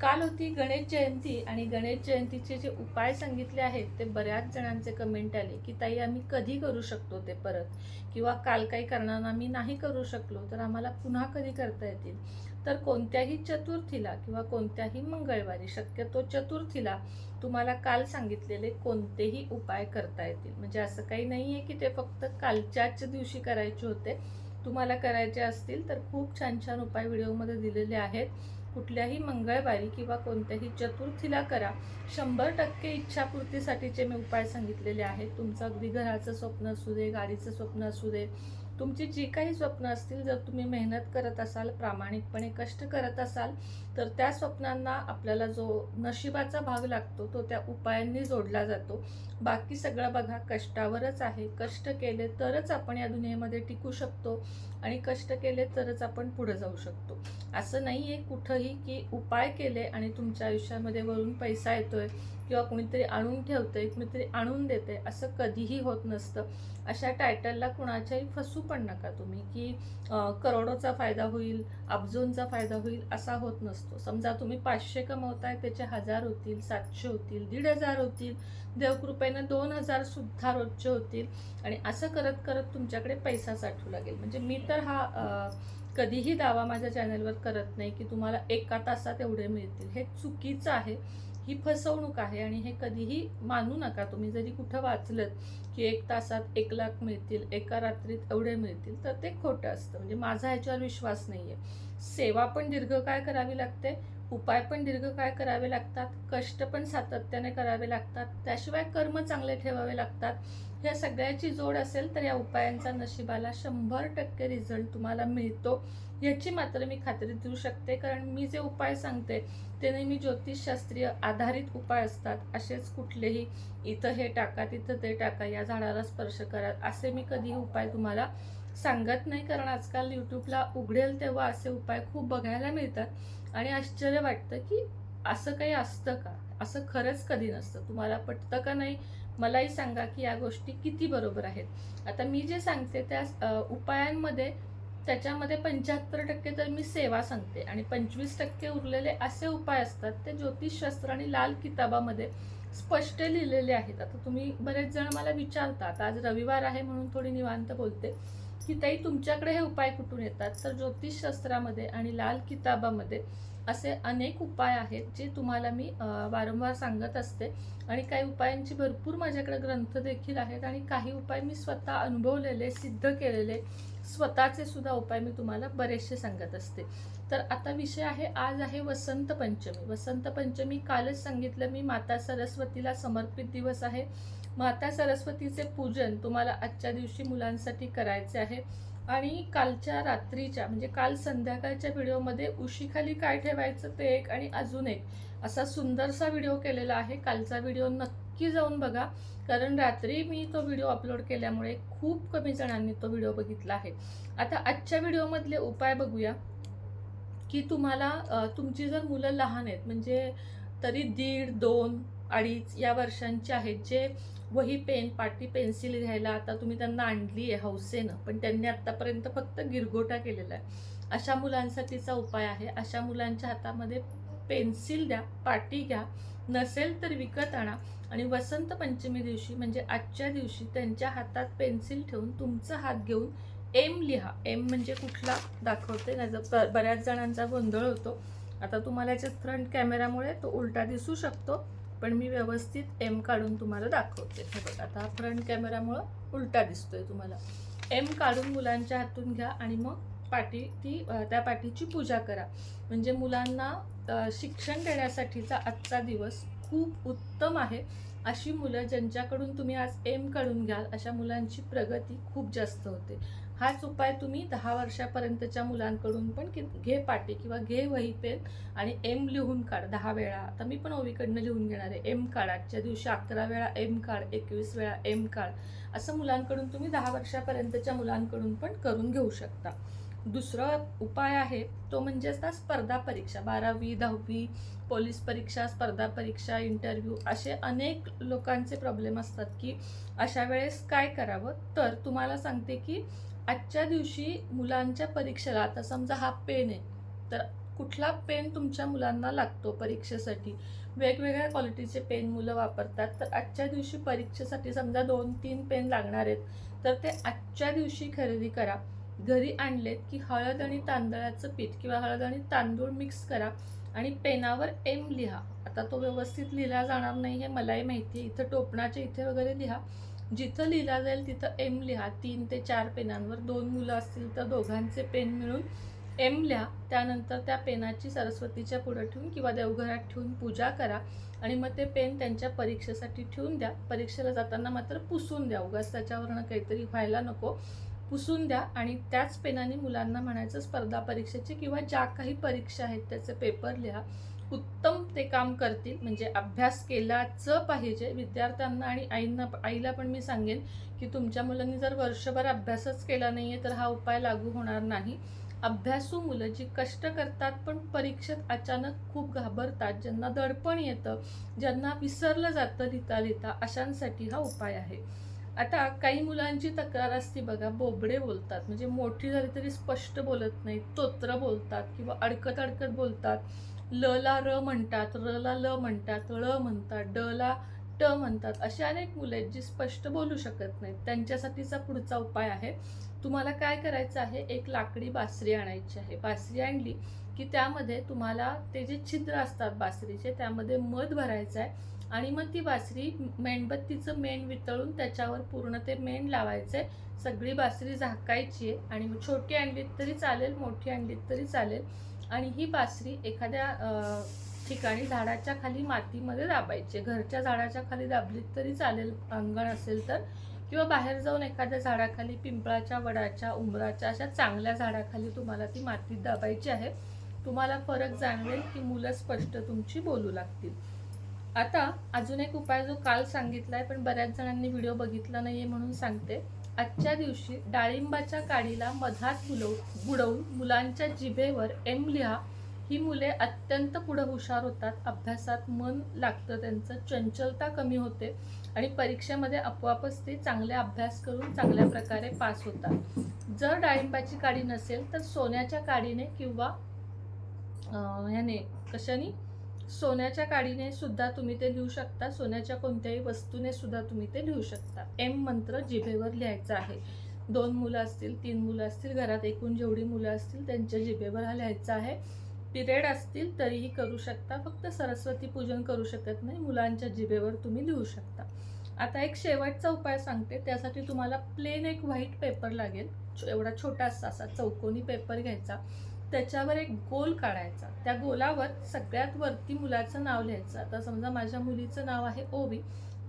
काल होती गणेश जयंती आणि गणेश जयंतीचे जे उपाय सांगितले आहेत ते बऱ्याच जणांचे कमेंट आले की ताई आम्ही कधी करू शकतो ते परत? किंवा काल काही कारणानं आम्ही नाही करू शकलो तर आम्हाला पुन्हा कधी करता येतील? तर कोणत्याही चतुर्थीला किंवा कोणत्याही मंगळवारी शक्यतो चतुर्थीला तुम्हाला काल सांगितलेले कोणतेही उपाय करता येतील? म्हणजे असं काही नाही आहे की ते फक्त कालच्याच दिवशी करायचे होते. तुम्हाला करायचे असतील तर खूप छान छान उपाय व्हिडिओमध्ये दिलेले आहेत. कुठल्याही मंगळवारी किंवा कोणत्याही चतुर्थीला करा. शंभर टक्के इच्छापूर्तीसाठीचे मी उपाय सांगितलेले आहेत. तुमचं अगदी घराचं स्वप्न असू दे गाडीचं स्वप्न असू दे तुमची जी काही स्वप्न असतील जर तुम्ही मेहनत करत असाल प्रामाणिकपणे कष्ट करत असाल तर त्या स्वप्नांना आपल्याला जो नशिबाचा भाग लागतो तो त्या उपायांनी जोडला जातो. बाकी सगळं बघा कष्टावरच आहे. कष्ट केले तरच आपण या दुनियेमध्ये टिकू शकतो आणि कष्ट केले तरच आपण पुढे जाऊ शकतो. असं नाही आहे कुठंही की उपाय केले आणि तुमच्या आयुष्यामध्ये वरून पैसा येतोय किंवा कुणीतरी आणून ठेवतंय कुणीतरी आणून देते असं कधीही होत नसतं. अशा टायटलला कुणाच्याही फसू पण नका तुम्ही की करोडोचा फायदा होईल अब्जोंचा फायदा होईल असा होत नसतो. समजा तुम्ही पाचशे कमवताय त्याचे हजार होतील सातशे होतील दीड हजार होतील देवकृपेनं दोन हजार सुद्धा रोजचे होतील आणि असं करत करत तुमच्याकडे पैसा साठू लागेल. म्हणजे मी तर हा कधीही दावा माझ्या चॅनलवर करत नाही की तुम्हाला एका तासात एवढे मिळतील. हे चुकीचं आहे. ही फसवणूक आहे आणि हे कधीही मानू नका तुम्ही. जरी कुठं वाचलं की एक तासात एक लाख मिळतील एका रात्रीत एवढे मिळतील तर ते खोटं असतं. म्हणजे माझा ह्याच्यावर विश्वास नाही आहे सेवा पण दीर्घकाळ करावी लागते. उपाय पण दीर्घकाळ करावे लागतात कष्ट पण सातत्याने करावे लागतात त्याशिवाय कर्म चांगले ठेवावे लागतात. ह्या सगळ्याची जोड असेल तर या उपायांचा नशिबाला शंभर टक्के रिझल्ट तुम्हाला मिळतो. याची मात्र मी खात्री देऊ शकते कारण मी जे उपाय सांगते ते नेहमी ज्योतिषशास्त्रीय आधारित उपाय असतात. असेच कुठलेही इथं हे टाका तिथं ते टाका या झाडाला स्पर्श करा असे मी कधीही उपाय तुम्हाला सांगत नाही कारण आजकाल यूट्यूबला उघडेल तेव्हा असे उपाय खूप बघायला मिळतात. आणि आश्चर्य वाटतं की असं काही असतं का? असं खरंच कधी नसतं. तुम्हाला पटतं का नाही? मलाही सांगा की या गोष्टी किती बरोबर आहेत. आता मी जे सांगते त्या उपायांमध्ये त्याच्यामध्ये पंच्याहत्तर टक्के तर मी सेवा सांगते. आणि पंचवीस टक्के उरलेले असे उपाय असतात ते ज्योतिषशास्त्र आणि लाल किताबामध्ये स्पष्ट लिहिलेले आहेत. आता तुम्ही बरेच जण मला विचारतात आज रविवार आहे म्हणून थोडी निवांत बोलते. की ताई तुमच्याकडे हे उपाय कुठून येतात? तर ज्योतिषशास्त्रामध्ये आणि लाल किताबामध्ये असे अनेक उपाय आहेत जे तुम्हाला मी वारंवार सांगत असते. आणि काही उपायांची भरपूर माझ्याकडे ग्रंथ देखील आहेत आणि काही उपाय मी स्वतः अनुभवलेले सिद्ध केलेले स्वतःचे सुद्धा उपाय मी तुम्हाला बरेचसे सांगत असते. तर आता विषय आहे आज आहे वसंत पंचमी. वसंत पंचमी कालच सांगितलं मी माता सरस्वतीला समर्पित दिवस आहे. माता सरस्वतीचे पूजन तुम्हाला आजच्या दिवशी मुलांसाठी करायचे आहे. आणि कालच्या रात्रीच्या म्हणजे काल संध्याकाळच्या व्हिडिओमध्ये उशीखाली काय ठेवायचं ते एक आणि अजून एक असा सुंदरसा व्हिडिओ केलेला आहे. कालचा व्हिडिओ नक्की जाऊन बघा. कारण रात्री मी तो व्हिडिओ अपलोड केल्यामुळे खूप कमी जणांनी तो व्हिडिओ बघितला आहे. आता आजच्या व्हिडिओमधले उपाय बघूया. की तुम्हाला तुमची जर मुलं लहान आहेत म्हणजे तरी दीड दोन अडीच या वर्षांचे आहेत जे वही पेन पाटी पेन्सिल घ्यायला आता तुम्ही त्यांना आणली आहे हौसेनं पण त्यांनी आत्तापर्यंत फक्त गिरगोटा केलेला आहे. अशा मुलांसाठीचा उपाय आहे. अशा मुलांच्या हातामध्ये पेन्सिल द्या पाटी घ्या नसेल तर विकत आणा आणि वसंत पंचमी दिवशी म्हणजे आजच्या दिवशी त्यांच्या हातात पेन्सिल ठेवून तुमचा हात घेऊन एम लिहा. एम म्हणजे कुठला? दाखवते नाही तर बऱ्याच जणांचा गोंधळ होतो. आता तुम्हाला याच्या फ्रंट कॅमेरामुळे तो उलटा दिसू शकतो. पण मी व्यवस्थित एम काढून तुम्हाला दाखवते. हे बघा आता फ्रंट कॅमेरामुळं उलटा दिसतोय तुम्हाला. एम काढून मुलांच्या हातून घ्या आणि मग पाटी ती त्या पाटीची पूजा करा. म्हणजे मुलांना शिक्षण देण्यासाठीचा आजचा दिवस खूप उत्तम आहे. अशी मुलं ज्यांच्याकडून तुम्ही आज एम काढून घ्याल अशा मुलांची प्रगती खूप जास्त होते. हाच उपाय तुम्ही दहा वर्षापर्यंतच्या मुलांकडून पण कि- घे पाटी किंवा घे वही पेन आणि एम लिहून काढ दहा वेळा. आता मी पण ओवीकडनं लिहून घेणार आहे. एम काढ आजच्या दिवशी अकरा वेळा एम काढ एकवीस वेळा एम काढ. असं मुलांकडून तुम्ही दहा वर्षापर्यंतच्या मुलांकडून पण करून घेऊ शकता. दुसरा उपाय आहे तो म्हणजे असता स्पर्धा परीक्षा. बारावी दहावी पोलीस परीक्षा स्पर्धा परीक्षा इंटरव्ह्यू असे अनेक लोकांचे प्रॉब्लेम असतात की अशा वेळेस काय करावं? तर तुम्हाला सांगते की आजच्या दिवशी मुलांच्या परीक्षेला आता समजा हा पेन आहे तर कुठला पेन तुमच्या मुलांना लागतो परीक्षेसाठी? वेगवेगळ्या क्वालिटीचे पेन मुलं वापरतात तर आजच्या दिवशी परीक्षेसाठी समजा दोन तीन पेन लागणार आहेत तर ते आजच्या दिवशी खरेदी करा. घरी आणलेत की हळद आणि तांदळाचं पीठ किंवा हळद आणि तांदूळ मिक्स करा आणि पेनावर एम लिहा. आता तो व्यवस्थित लिहिला जाणार नाही हे मलाही माहिती आहे. इथं टोपणाच्या इथे वगैरे लिहा. जिथं लिहिला जाईल तिथं एम लिहा. तीन ते चार पेनांवर. दोन मुलं असतील तर दोघांचे पेन मिळून एम लिहा. त्यानंतर त्या पेनाची सरस्वतीच्या पुढं ठेवून किंवा देवघरात ठेवून पूजा करा. आणि मग ते पेन त्यांच्या परीक्षेसाठी ठेवून द्या. परीक्षेला जाताना मात्र पुसून द्या. उगाच त्याच्यावरनं काहीतरी व्हायला नको. पुसून द्या आणि त्याच पेनाने मुलांना म्हणायचं स्पर्धा परीक्षेची किंवा ज्या काही परीक्षा आहेत त्याचे पेपर लिहा. उत्तम ते काम करतील. म्हणजे अभ्यास केलाच पाहिजे. विद्यार्थ्यांना आणि आईंना आईला पण मी सांगेन की तुमच्या मुलांनी जर वर्षभर अभ्यासच केला नाही आहे तर हा उपाय लागू होणार नाही. अभ्यासू मुलं जी कष्ट करतात पण परीक्षेत अचानक खूप घाबरतात ज्यांना दडपण येतं ज्यांना विसरलं जातं लिहिता लिहिता अशांसाठी हा उपाय आहे. आता काही मुलांची तक्रार असते बघा बोबडे बोलतात. म्हणजे मोठी झाली तरी स्पष्ट बोलत नाहीत तोत्र बोलतात किंवा अडकत अडकत बोलतात. ल ला र म्हणतात र ला ल म्हणतात ळ म्हणतात ड ला ट म्हणतात अशी अनेक मुलं आहेत जी स्पष्ट बोलू शकत नाहीत. त्यांच्यासाठीचा पुढचा उपाय आहे तुम्हाला काय करायचं आहे? एक लाकडी बासरी आणायची आहे. बासरी आणली की त्यामध्ये तुम्हाला ते जे छिद्र असतात बासरीचे त्यामध्ये मध भरायचं आहे आणि मग ती बासरी मेणबत्तीचं मेण वितळून त्याच्यावर पूर्ण ते मेण लावायचं आहे. सगळी बासरी झाकायची आहे आणि मग छोटी आणलीत तरी चालेल मोठी आणलीत तरी चालेल. आणि ही बासरी एखाद्या ठिकाणी झाडाच्या खाली मातीमध्ये दाबायची. आहे. घरच्या झाडाच्या खाली दाबलीत तरी चालेल अंगण असेल तर. किंवा बाहेर जाऊन एखाद्या झाडाखाली पिंपळाच्या वडाच्या उंबराच्या अशा चांगल्या झाडाखाली तुम्हाला ती मातीत दाबायची आहे. तुम्हाला फरक जाणवेल की मुलं स्पष्ट तुमची बोलू लागतील. आता अजून एक उपाय जो काल सांगितला आहे पण बऱ्याच जणांनी व्हिडिओ बघितला नाही आहे म्हणून सांगते. आजच्या दिवशी डाळिंबाच्या काडीला मधात बुलव बुडवून मुलांच्या जिभेवर एम लिहा. ही मुले अत्यंत पुढं हुशार होतात. अभ्यासात मन लागतं. त्यांचं चंचलता कमी होते आणि परीक्षेमध्ये आपोआपच ते चांगले अभ्यास करून चांगल्या प्रकारे पास होतात. जर डाळिंबाची काडी नसेल तर सोन्याच्या काडीने किंवा ह्याने कशाने? सोन्याच्या काडीने सुद्धा तुम्ही ते लिहू शकता सोन्याच्या कोणत्याही वस्तूने सुद्धा तुम्ही ते लिहू शकता. एम मंत्र जिभेवर लिहायचा आहे. दोन मुलं असतील तीन मुलं असतील घरात एकूण जेवढी मुलं असतील त्यांच्या जिभेवर हा लिहायचा आहे. पिरियड असतील तरीही करू शकता फक्त सरस्वती पूजन करू शकत नाही मुलांच्या जिभेवर तुम्ही लिहू शकता. आता एक शेवटचा उपाय सांगते त्यासाठी तुम्हाला प्लेन एक व्हाईट पेपर लागेल. एवढा छोटासा असा चौकोनी पेपर घ्यायचा. त्याच्यावर एक गोल काढायचा. त्या गोलावर सगळ्यात वरती मुलाचं नाव लिहायचं. आता समजा माझ्या मुलीचं नाव आहे ओवी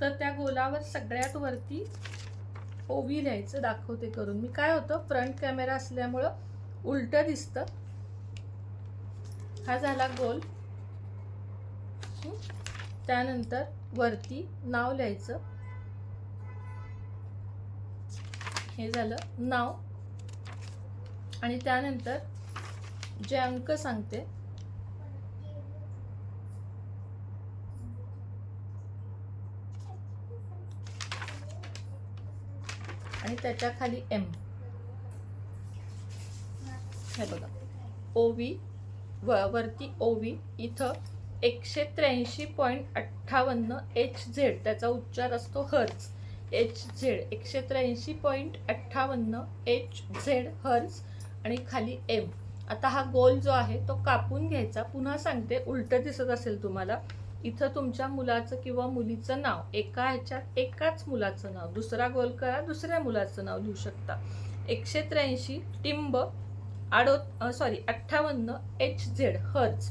तर त्या गोलावर सगळ्यात वरती ओवी लिहायचं दाखवते करून. मी काय होतं फ्रंट कॅमेरा असल्यामुळं उलटं दिसतं. हा झाला गोल. त्यानंतर वरती नाव लिहायचं. हे झालं नाव. आणि त्यानंतर जे अंक सांगते. आणि त्याच्याखाली एम हे बघा. ओवी व वरती ओवी इथं एकशे त्र्याऐंशी पॉईंट अठ्ठावन्न एच झेड त्याचा उच्चार असतो हर्ज एच झेड एकशे त्र्याऐंशी पॉईंट अठ्ठावन्न एच झेड हर्ज आणि खाली एम आता हा गोल जो आहे तो कापून घ्यायचा. पुन्हा सांगते उलटं दिसत असेल तुम्हाला इथं तुमच्या मुलाचं किंवा मुलीचं नाव एका ह्याच्यात एकाच मुलाचं नाव दुसरा गोल करा दुसऱ्या मुलाचं नाव लिहू शकता. एकशे त्र्याऐंशी टिंब आडो सॉरी अठ्ठावन्न एच झेड हर्ज.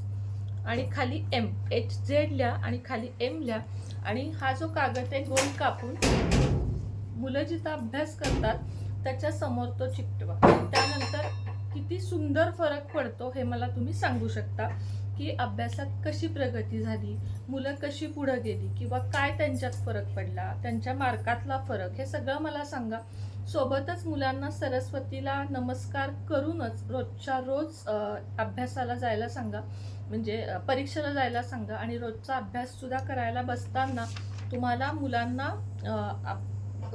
आणि खाली एम एच झेड लिहा आणि खाली एम लिहा. आणि हा जो कागद आहे गोल कापून मुलं जिथं अभ्यास करतात त्याच्यासमोर तो चिकटवा. त्यानंतर किती सुंदर फरक पडतो हे मला तुम्ही सांगू शकता की अभ्यासात कशी प्रगती झाली मुलं कशी पुढं गेली किंवा काय त्यांच्यात फरक पडला त्यांच्या मार्कातला फरक हे सगळं मला सांगा. सोबतच मुलांना सरस्वतीला नमस्कार करूनच रोजच्या रोज अभ्यासाला जायला सांगा. म्हणजे परीक्षेला जायला सांगा आणि रोजचा अभ्यास सुद्धा करायला बसताना तुम्हाला मुलांना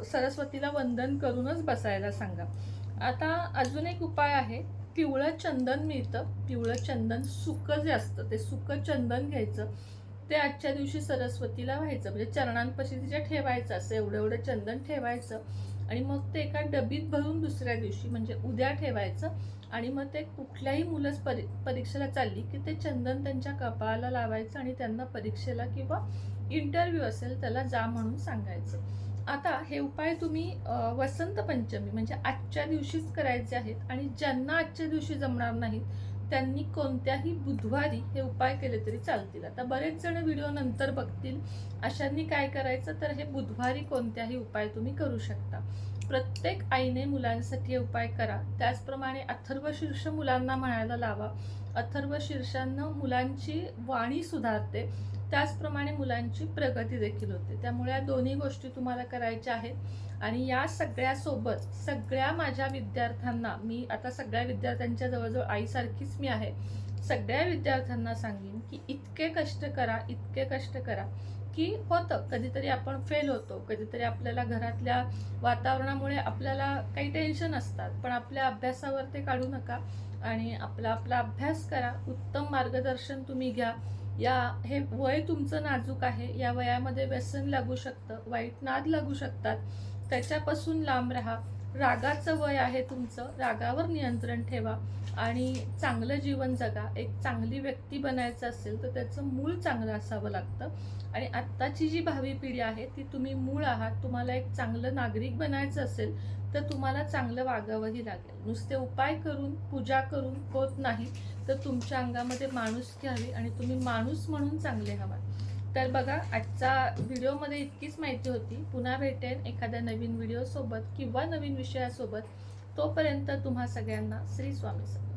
सरस्वतीला वंदन करूनच बसायला सांगा. आता अजून एक उपाय आहे. पिवळं चंदन मिळतं. पिवळं चंदन सुकं जे असतं ते सुकं चंदन घ्यायचं. ते आजच्या दिवशी सरस्वतीला व्हायचं. म्हणजे चरणांपाशी तिच्या ठेवायचं असं एवढं एवढं चंदन ठेवायचं. आणि मग ते एका डबीत भरून दुसऱ्या दिवशी म्हणजे उद्या ठेवायचं. आणि मग ते कुठल्याही मुलं परी परीक्षेला चालली की ते चंदन त्यांच्या कपाळाला लावायचं आणि त्यांना परीक्षेला किंवा इंटरव्ह्यू असेल त्याला जा म्हणून सांगायचं. आता हे उपाय तुम्ही वसंत पंचमी म्हणजे आजच्या दिवशीच करायचे आहेत आणि ज्यांना आजच्या दिवशी जमणार नाहीत त्यांनी कोणत्याही बुधवारी हे उपाय केले तरी चालतील. आता बरेच जण व्हिडिओ नंतर बघतील. अशांनी काय करायचं? तर हे बुधवारी कोणत्याही उपाय तुम्ही करू शकता. प्रत्येक आईने मुलांसाठी उपाय करा. त्याचप्रमाणे अथर्व शीर्ष मुलांना म्हणायला लावा. अथर्व शीर्षांना मुलांची वाणी सुधारते. त्याचप्रमाणे मुलांची प्रगती देखील होते. त्यामुळे या दोन्ही गोष्टी तुम्हाला करायच्या आहेत. आणि या सगळ्यासोबत सगळ्या माझ्या विद्यार्थ्यांना मी आता सगळ्या विद्यार्थ्यांच्या जवळजवळ आईसारखीच मी आहे सगळ्या विद्यार्थ्यांना सांगेन की इतके कष्ट करा इतके कष्ट करा. की होतं. कधीतरी आपण फेल होतो. कधीतरी आपल्याला घरातल्या वातावरणामुळे आपल्याला काही टेन्शन असतात. पण आपल्या अभ्यासावर ते काढू नका आणि आपला आपला अभ्यास करा. उत्तम मार्गदर्शन तुम्ही घ्या. या हे वय तुमचं नाजूक आहे. या वयामध्ये व्यसन लागू शकतं. वाईट नाद लागू शकतात. त्याच्यापासून लांब राहा. रागाचं वय आहे तुमचं रागावर नियंत्रण ठेवा आणि चांगलं जीवन जगा. एक चांगली व्यक्ती बनायचं असेल तर त्याचं मूळ चांगलं असावं लागतं. आणि आत्ताची जी भावी पिढी आहे ती तुम्ही मूळ आहात तुम्हाला एक चांगलं नागरिक बनायचं असेल तर तुम्हाला चांगलं वागावंही लागेल. नुसते उपाय करून पूजा करून होत नाही तर तुमच्या अंगामध्ये माणूस घ्यावी आणि तुम्ही माणूस म्हणून चांगले हवा तर बघा आजचा व्हिडिओमध्ये इतकीच माहिती होती. पुन्हा भेटेन एखाद्या नवीन व्हिडिओसोबत किंवा नवीन विषयासोबत. तोपर्यंत तुम्हा सगळ्यांना श्री स्वामी समर्थ.